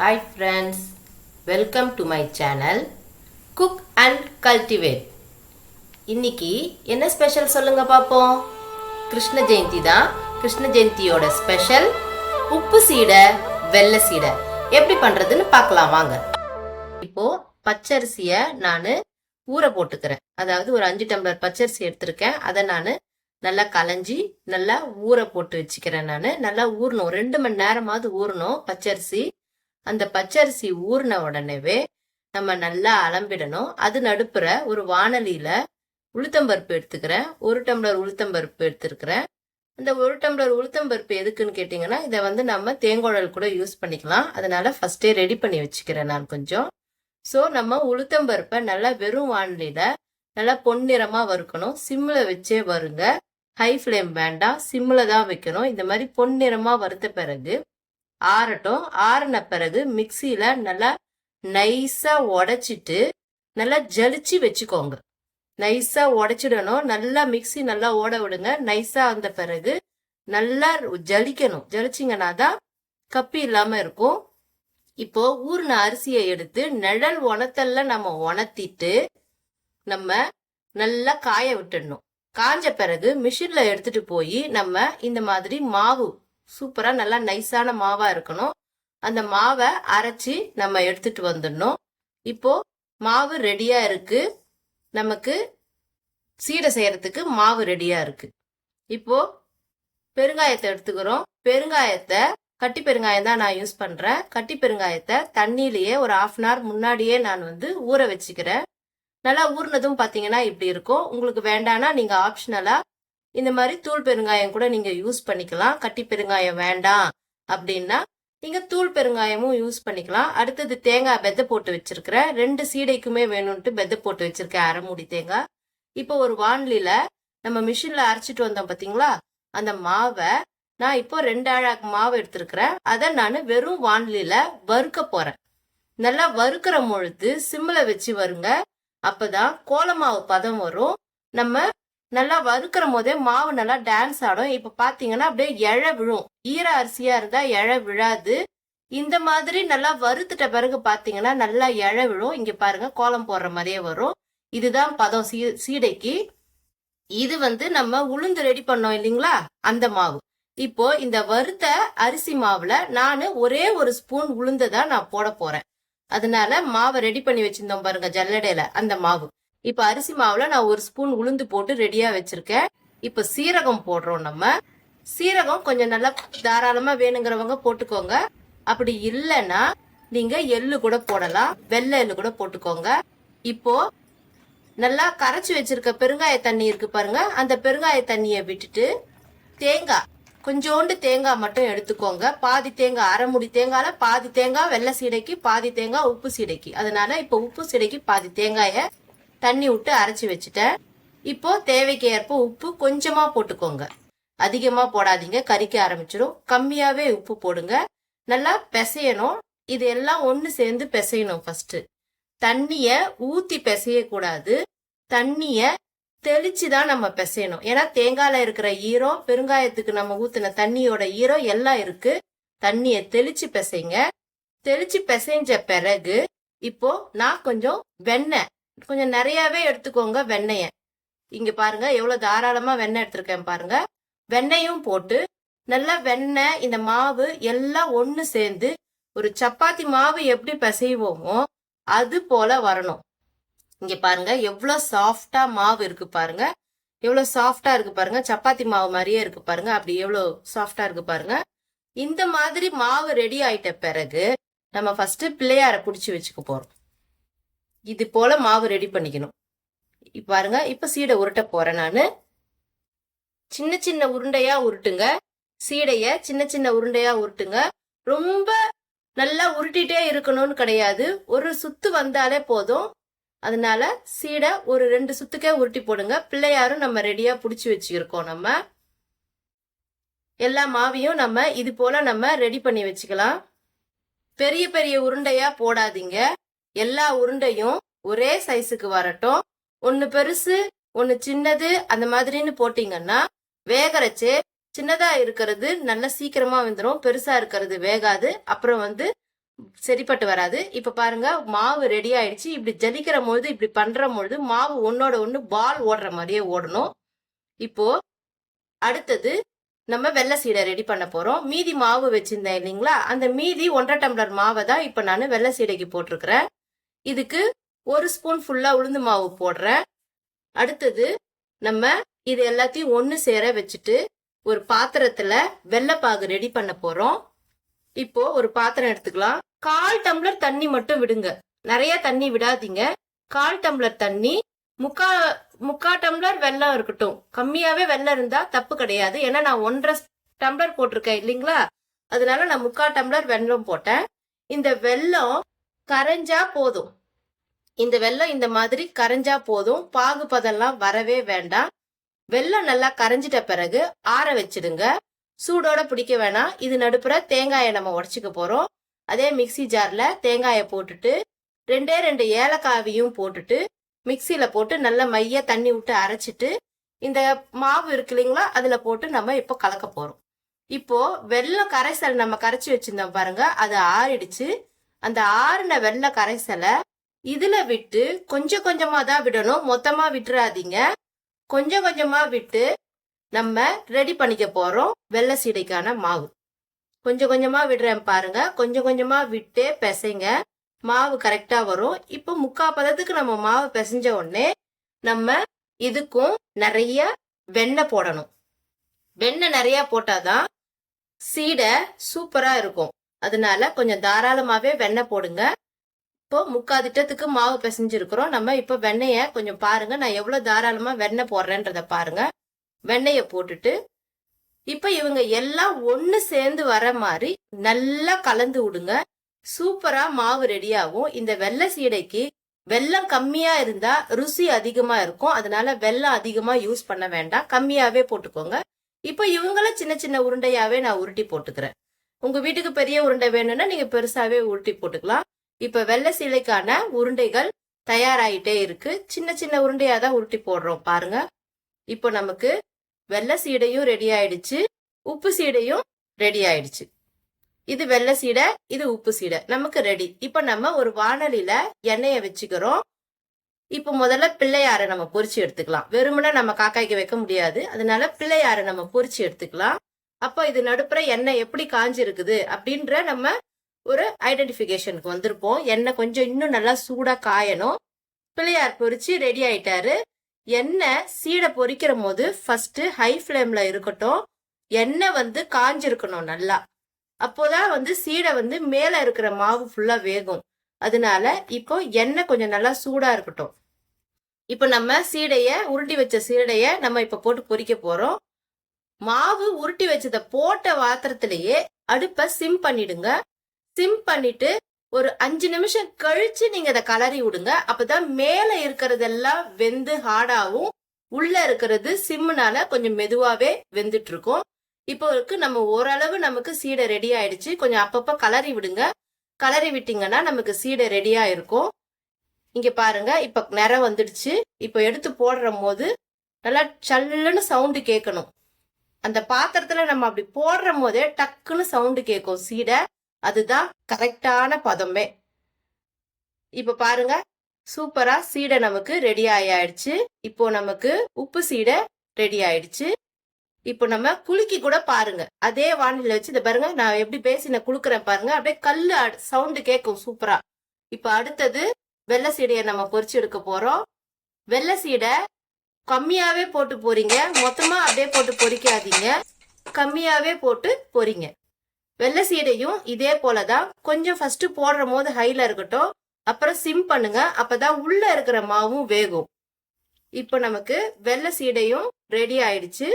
Hi friends welcome to my channel cook and cultivate இன்னைக்கு என்ன special சொல்லுங்க பார்ப்போம்? கிருஷ்ண ஜெயந்தி தான். கிருஷ்ண ஜெயந்தியோட ஸ்பெஷல் உப்பு சீடை வெள்ளை சீடை. எப்படி பண்ணுறதுன்னு பார்க்கலாம் வாங்க. இப்போ பச்சரிசியை நான் ஊற போட்டுக்கிறேன். அதாவது ஒரு அஞ்சு டம்ளர் பச்சரிசி எடுத்திருக்கேன். அதை நான் நல்லா களைஞ்சி நல்லா ஊற போட்டு வச்சுக்கிறேன் நான். நல்லா ஊறணும். ரெண்டு மணி நேரமாவது ஊறணும் பச்சரிசி. அந்த பச்சரிசி ஊறின உடனேவே நம்ம நல்லா அலம்பிடணும். அது நடுப்புற ஒரு வானலியில உளுத்தம்பருப்பு எடுத்துக்கிறேன் ஒரு டம்ளர் உளுத்தம்பருப்பு எடுத்துருக்கிறேன். அந்த ஒரு டம்ளர் உளுத்தம்பருப்பு எதுக்குன்னு கேட்டிங்கன்னா இதை வந்து நம்ம தேங்கோழல் கூட யூஸ் பண்ணிக்கலாம். அதனால ஃபர்ஸ்டே ரெடி பண்ணி வச்சுக்கிறேன் நான் கொஞ்சம். ஸோ நம்ம உளுத்தம்பருப்பை நல்லா வெறும் வானலியில நல்லா பொன்னிறமா வறுக்கணும். சிம்ல வச்சே வருங்க. ஹை ஃப்ளேம் வேண்டாம். சிம்ல தான் வைக்கணும். இந்த மாதிரி பொன்னிறமா வறுத்த பிறகு ஆறட்டும். ஆறின பிறகு மிக்சியில நல்லா நைஸா உடைச்சிட்டு நல்லா ஜலிச்சு வச்சுக்கோங்க. நைஸா உடைச்சிடணும். நல்லா மிக்ஸி நல்லா ஓட விடுங்க. நைஸா வந்த பிறகு நல்லா ஜலிக்கணும். ஜலிச்சிங்கன்னா தான் கப்பி இல்லாம இருக்கும். இப்போ ஊர்ன அரிசியை எடுத்து நிழல் உணத்தல்ல நம்ம உணர்த்திட்டு நம்ம நல்லா காய விட்டுடணும். காஞ்ச பிறகு மிஷின்ல எடுத்துட்டு போய் நம்ம இந்த மாதிரி மாவு சூப்பரா நல்லா நைஸான மாவா இருக்கணும். அந்த மாவை அரைச்சி நம்ம எடுத்துட்டு வந்துடணும். இப்போ மாவு ரெடியா இருக்கு. நமக்கு சீடை செய்யறதுக்கு மாவு ரெடியா இருக்கு. இப்போ பெருங்காயத்தை எடுத்துக்கிறோம். பெருங்காயத்தை கட்டி பெருங்காயம் தான் நான் யூஸ் பண்றேன். கட்டி பெருங்காயத்தை தண்ணியிலேயே ஒரு ஆஃப் அன் ஹவர் முன்னாடியே நான் வந்து ஊற வச்சுக்கிறேன். நல்லா ஊறினதும் பார்த்தீங்கன்னா இப்படி இருக்கும். உங்களுக்கு வேண்டானா நீங்கள் ஆப்ஷனலாக இந்த மாதிரி தூள் பெருங்காயம் கூட நீங்க யூஸ் பண்ணிக்கலாம். கட்டி பெருங்காயம் வேண்டாம் அப்படின்னா நீங்க தூள் பெருங்காயமும் யூஸ் பண்ணிக்கலாம். அடுத்தது தேங்காய் பெத்த போட்டு வச்சிருக்கிறேன் ரெண்டு சீடைக்குமே வேணும்ட்டு பெத்த போட்டு வச்சிருக்கேன் அரை மூடி தேங்காய். இப்போ ஒரு வான்லில நம்ம மிஷின்ல அரைச்சிட்டு வந்தோம் பாத்தீங்களா? அந்த மாவை நான் இப்போ ரெண்டு அழகு மாவு எடுத்திருக்கிறேன். அதை நான் வெறும் வான்லில வறுக்க போறேன். நல்லா வறுக்கிற பொழுது சிம்மில் வச்சு வருங்க. அப்பதான் கோலமாவு பதம் வரும். நம்ம நல்லா வறுக்கிற போதே மாவு நல்லா டான்ஸ் ஆடும். இப்ப பாத்தீங்கன்னா அப்படியே எழ விழும். ஈர அரிசியா இருந்தா எழ விழாது. இந்த மாதிரி நல்லா வறுத்துட்ட பிறகு பாத்தீங்கன்னா நல்லா எழ விழும். இங்க பாருங்க கோலம் போடுற மாதிரியே வரும். இதுதான் பதம் சீ சீடைக்கு. இது வந்து நம்ம உளுந்து ரெடி பண்ணோம் இல்லைங்களா? அந்த மாவு. இப்போ இந்த வறுத்த அரிசி மாவுல நான் ஒரே ஒரு ஸ்பூன் உளுந்த தான் நான் போட போறேன். அதனால மாவை ரெடி பண்ணி வச்சிருந்தோம் பாருங்க ஜல்லடையில அந்த மாவு. இப்ப அரிசி மாவுல நான் ஒரு ஸ்பூன் உளுந்து போட்டு ரெடியா வச்சிருக்கேன். இப்ப சீரகம் போடுறோம் நம்ம. சீரகம் கொஞ்சம் நல்லா தாராளமா வேணுங்கிறவங்க போட்டுக்கோங்க. அப்படி இல்லைன்னா நீங்க எள்ளு கூட போடலாம். வெள்ளை எள்ளு கூட போட்டுக்கோங்க. இப்போ நல்லா கரைச்சி வச்சிருக்க பெருங்காய தண்ணி இருக்கு பாருங்க. அந்த பெருங்காய தண்ணியை விட்டுட்டு தேங்காய் கொஞ்சோண்டு தேங்காய் மட்டும் எடுத்துக்கோங்க. பாதி தேங்காய் அரை முடி பாதி தேங்காய் வெள்ளை சீடைக்கு பாதி தேங்காய் உப்பு சீடைக்கு. அதனால இப்போ உப்பு சீடைக்கு பாதி தேங்காயை தண்ணி விட்டு அரைச்சி வச்சுட்டேன். இப்போ தேவைக்கு ஏற்ப உப்பு கொஞ்சமா போட்டுக்கோங்க. அதிகமா போடாதீங்க கறிக்க ஆரம்பிச்சிடும். கம்மியாவே உப்பு போடுங்க. நல்லா பிசையணும். இது எல்லாம் ஒன்று சேர்ந்து பிசையணும் ஃபர்ஸ்ட் தண்ணிய ஊத்தி பிசைய கூடாது தண்ணிய தெளிச்சு தான் நம்ம பிசையணும். ஏன்னா தேங்காயில இருக்கிற ஈரம் பெருங்காயத்துக்கு நம்ம ஊத்தின தண்ணியோட ஈரம் எல்லாம் இருக்கு. தண்ணிய தெளிச்சு பிசைங்க. தெளிச்சு பிசைஞ்ச பிறகு இப்போ நான் கொஞ்சம் வெண்ணெய் கொஞ்சம் நிறையவே எடுத்துக்கோங்க வெண்ணெயை. இங்க பாருங்க எவ்வளவு தாராளமா வெண்ணெய் எடுத்திருக்கேன் பாருங்க. வெண்ணெயும் போட்டு நல்லா வெண்ணெய் இந்த மாவு எல்லாம் ஒண்ணு சேர்ந்து ஒரு சப்பாத்தி மாவு எப்படி பிசைவோமோ அது போல வரணும். இங்க பாருங்க எவ்வளவு சாஃப்டா மாவு இருக்கு பாருங்க. எவ்வளவு சாஃப்டா இருக்கு பாருங்க. சப்பாத்தி மாவு மாதிரியே இருக்கு பாருங்க. அப்படி எவ்வளவு சாஃப்டா இருக்கு பாருங்க. இந்த மாதிரி மாவு ரெடி ஆயிட்ட பிறகு நம்ம ஃபர்ஸ்ட் பிள்ளையார புடிச்சு வச்சுக்க போறோம். இது போல மாவு ரெடி பண்ணிக்கணும். பாருங்க இப்ப சீடை உருட்ட போறேன் நான். சின்ன சின்ன உருண்டையா உருட்டுங்க. சீடைய சின்ன சின்ன உருண்டையா உருட்டுங்க. ரொம்ப நல்லா உருட்டிட்டே இருக்கணும்னு கிடையாது. ஒரு சுத்து வந்தாலே போதும். அதனால சீடை ஒரு ரெண்டு சுத்துக்கே உருட்டி போடுங்க. பிள்ளையாரும் நம்ம ரெடியா புடிச்சு வச்சுருக்கோம் நம்ம. எல்லா மாவையும் நம்ம இது போல நம்ம ரெடி பண்ணி வச்சுக்கலாம். பெரிய பெரிய உருண்டையா போடாதீங்க. எல்லா உருண்டையும் ஒரே சைஸுக்கு வரட்டும். ஒன்று பெருசு ஒன்று சின்னது அந்த மாதிரின்னு போட்டிங்கன்னா வேகரைச்சு சின்னதா இருக்கிறது நல்லா சீக்கிரமா வந்துடும் பெருசா இருக்கிறது வேகாது அப்புறம் வந்து சரிப்பட்டு வராது. இப்ப பாருங்க மாவு ரெடி ஆயிடுச்சு. இப்படி ஜலிக்கிற பொழுது இப்படி பண்ற பொழுது மாவு ஒன்னோட ஒன்று பால் ஓடுற மாதிரியே ஓடணும். இப்போ அடுத்தது நம்ம வெள்ளை சீடை ரெடி பண்ண போறோம். மீதி மாவு வச்சிருந்தேன் இல்லைங்களா? அந்த மீதி ஒன்றரை டம்ளர் மாவை தான் இப்ப நான் வெள்ளை சீடைக்கு போட்டிருக்கிறேன். இதுக்கு ஒரு ஸ்பூன் ஃபுல்லா உளுந்து மாவு போடுறேன். அடுத்தது நம்ம இது எல்லாத்தையும் ஒன்று சேர வச்சுட்டு ஒரு பாத்திரத்துல வெள்ளைப்பாகு ரெடி பண்ண போறோம். இப்போ ஒரு பாத்திரம் எடுத்துக்கலாம். கால் டம்ளர் தண்ணி மட்டும் விடுங்க. நிறைய தண்ணி விடாதீங்க. கால் டம்ளர் தண்ணி முக்கா முக்கா டம்ளர் வெல்லம் இருக்கட்டும். கம்மியாவே வெள்ளம் இருந்தா தப்பு கிடையாது. ஏன்னா நான் ஒன்றரை டம்ளர் போட்டிருக்கேன் இல்லைங்களா? அதனால நான் முக்கா டம்ளர் வெல்லம் போட்டேன். இந்த வெல்லம் கரைஞ்சா போதும். இந்த வெல்லம் இந்த மாதிரி கரைஞ்சா போதும். பாகு பதம்லாம் வரவே வேண்டாம். வெல்லம் நல்லா கரைஞ்சிட்ட பிறகு ஆற வச்சிடுங்க. சூடோட பிடிக்க வேணாம். இது நடுப்புற தேங்காயை நம்ம உடச்சிக்க போறோம். அதே மிக்ஸி ஜார்ல தேங்காயை போட்டுட்டு ரெண்டே ரெண்டு ஏலக்காவையும் போட்டுட்டு மிக்சியில போட்டு நல்ல மைய தண்ணி விட்டு அரைச்சிட்டு இந்த மாவு இருக்கு இல்லைங்களா அதுல போட்டு நம்ம இப்போ கலக்க போறோம். இப்போ வெள்ளம் கரைசல் நம்ம கரைச்சி வச்சிருந்தோம் பாருங்க அது ஆறிடுச்சு. அந்த ஆறுன வெள்ளை கரைசலை இதுல விட்டு கொஞ்சம் கொஞ்சமா தான் விடணும். மொத்தமா விட்டுறாதீங்க. கொஞ்சம் கொஞ்சமா விட்டு நம்ம ரெடி பண்ணிக்க போறோம். வெள்ளை சீடைக்கான மாவு. கொஞ்சம் கொஞ்சமா விடுறேன் பாருங்க. கொஞ்சம் கொஞ்சமா விட்டு பிசைங்க. மாவு கரெக்டா வரும். இப்போ முக்கா பதத்துக்கு நம்ம மாவு பிசைஞ்ச உடனே நம்ம இதுக்கும் நிறைய வெண்ணெய் போடணும். வெண்ணெய் நிறைய போட்டாதான் சீடை சூப்பரா இருக்கும். அதனால கொஞ்சம் தாராளமாவே வெண்ணெய் போடுங்க. இப்போ முக்கா திட்டத்துக்கு மாவு பிசைஞ்சிருக்கிறோம். நம்ம இப்போ வெண்ணெயை கொஞ்சம் பாருங்க. நான் எவ்வளோ தாராளமாக வெண்ணெய் போடுறேன்றத பாருங்க. வெண்ணெயை போட்டுட்டு இப்போ இவங்க எல்லாம் ஒன்று சேர்ந்து வர மாதிரி நல்லா கலந்து விடுங்க. சூப்பராக மாவு ரெடியாகும் இந்த வெள்ளை சீடைக்கு வெள்ளம் கம்மியாக இருந்தால் ருசி அதிகமாக இருக்கும். அதனால வெல்லம் அதிகமாக யூஸ் பண்ண வேண்டாம். கம்மியாகவே போட்டுக்கோங்க. இப்போ இவங்கள சின்ன சின்ன உருண்டையாகவே நான் உருட்டி போட்டுக்கிறேன். உங்க வீட்டுக்கு பெரிய உருண்டை வேணும்னா நீங்க பெருசாவே உருட்டி போட்டுக்கலாம். இப்ப வெள்ளை சீலைக்கான உருண்டைகள் தயாராயிட்டே இருக்கு. சின்ன சின்ன உருண்டையா தான் உருட்டி போடுறோம் பாருங்க. இப்போ நமக்கு வெள்ளை சீடையும் ரெடி ஆயிடுச்சு. உப்பு சீடையும் ரெடி ஆயிடுச்சு. இது வெள்ளை சீடை இது உப்பு சீடை. நமக்கு ரெடி இப்போ நம்ம ஒரு வானலியில எண்ணெயை வச்சுக்கிறோம். இப்போ முதல்ல பிள்ளையாரை நம்ம பொறிச்சு எடுத்துக்கலாம். வெறுமனே நம்ம காக்காய்க்கு வைக்க முடியாது. அதனால பிள்ளையாரை நம்ம பொறிச்சு எடுத்துக்கலாம். அப்போ இது நடுப்புற எண்ணெய் எப்படி காஞ்சிருக்குது அப்படின்ற நம்ம ஒரு ஐடென்டிஃபிகேஷனுக்கு வந்திருப்போம். எண்ணெய் கொஞ்சம் இன்னும் நல்லா சூடாக காயணும். பிள்ளையார் பொறிச்சு ரெடி ஆயிட்டாரு. எண்ணெய் சீடை பொறிக்கிற போது ஃபர்ஸ்ட் ஹை ஃப்ளேம்ல இருக்கட்டும் எண்ணெய் வந்து காஞ்சிருக்கணும் நல்லா. அப்போதான் வந்து சீடை வந்து மேல இருக்கிற மாவு ஃபுல்லா வேகும். அதனால இப்போ எண்ணெய் கொஞ்சம் நல்லா சூடா இருக்கட்டும். இப்போ நம்ம சீடைய உருட்டி வச்ச சீடைய நம்ம இப்போ போட்டு பொறிக்க போறோம். மாவு உருட்டி வச்சத போட்ட பாத்திரத்திலேயே அடுப்பை சிம் பண்ணிடுங்க. சிம் பண்ணிட்டு ஒரு அஞ்சு நிமிஷம் கழிச்சு நீங்க அதை கலரி விடுங்க. அப்பதான் மேல இருக்கிறதெல்லாம் வெந்து ஹார்டாகவும் உள்ள இருக்கிறது சிம்முனால கொஞ்சம் மெதுவாவே வெந்துட்டு இருக்கும் இப்போ இருக்கு நம்ம ஓரளவு நமக்கு சீடை ரெடி ஆயிடுச்சு. கொஞ்சம் அப்பப்ப கலரி விடுங்க. கலரி விட்டீங்கன்னா நமக்கு சீடை ரெடியா இருக்கும் இங்க பாருங்க இப்ப நிறம் வந்துடுச்சு. இப்போ எடுத்து போடுற போது நல்லா சல்லுன்னு சவுண்டு கேட்கணும். அந்த பாத்திரத்துல நம்ம அப்படி போடுற போதே டக்குன்னு சவுண்டு கேட்கும். சீடை அதுதான் கரெக்டான பதமே. இப்ப பாருங்க சூப்பரா சீடை நமக்கு ரெடி ஆயிடுச்சு இப்போ நமக்கு உப்பு சீடை ரெடி ஆயிடுச்சு. இப்போ நம்ம குலுக்கி கூட பாருங்க. அதே வானிலை வச்சு இதை பாருங்க நான் எப்படி பேசி நான் குலுக்குறேன் பாருங்க அப்படியே கல்லு சவுண்டு கேட்கும் சூப்பரா. இப்போ அடுத்தது வெள்ளை சீடையை நம்ம பொறிச்சு எடுக்க போறோம். வெள்ளை சீடை கம்மியாவே போட்டு போறீங்க. மொத்தமா அப்படியே போட்டு பொறிக்காதீங்க. கம்மியாவே போட்டு பொறிங்க. வெள்ளை சீடையும் இதே போலதான். கொஞ்சம் ஃபர்ஸ்ட் போடுற போது ஹைல இருக்கட்டும். அப்புறம் சிம் பண்ணுங்க. அப்பதான் உள்ள இருக்கிற மாவும் வேகும். இப்போ நமக்கு வெள்ளை சீடையும் ரெடி ஆயிடுச்சு.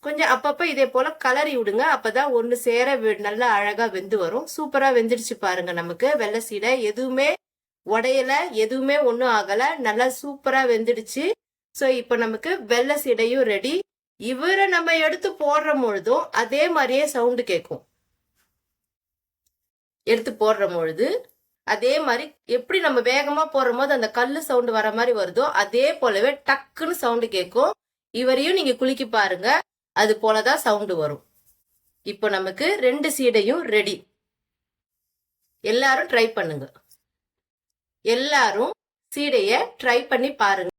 கொஞ்சம் அப்பப்ப இதே போல கலரி விடுங்க. அப்பதான் ஒண்ணு சேர வி- நல்லா அழகா வெந்து வரும். சூப்பரா வெந்துடுச்சு பாருங்க நமக்கு. வெள்ளை சீடை எதுவுமே உடையல எதுவுமே ஒன்றும் ஆகல. நல்லா சூப்பரா வெந்துடுச்சு. ஸோ இப்போ நமக்கு வெள்ளை சீடையும் ரெடி இவரை நம்ம எடுத்து போடுற பொழுதும் அதே மாதிரியே சவுண்டு கேட்கும். எடுத்து போடுற பொழுது அதே மாதிரி எப்படி நம்ம வேகமா போடுற போது அந்த கல்லு சவுண்டு வர மாதிரி வருதோ அதே போலவே டக்குன்னு சவுண்டு கேட்கும். இவரையும் நீங்க குளிக்க பாருங்க அது போலதான் சவுண்டு வரும். இப்போ நமக்கு ரெண்டு சீடையும் ரெடி எல்லாரும் ட்ரை பண்ணுங்க. எல்லாரும் சீடையை ட்ரை பண்ணி பாருங்க.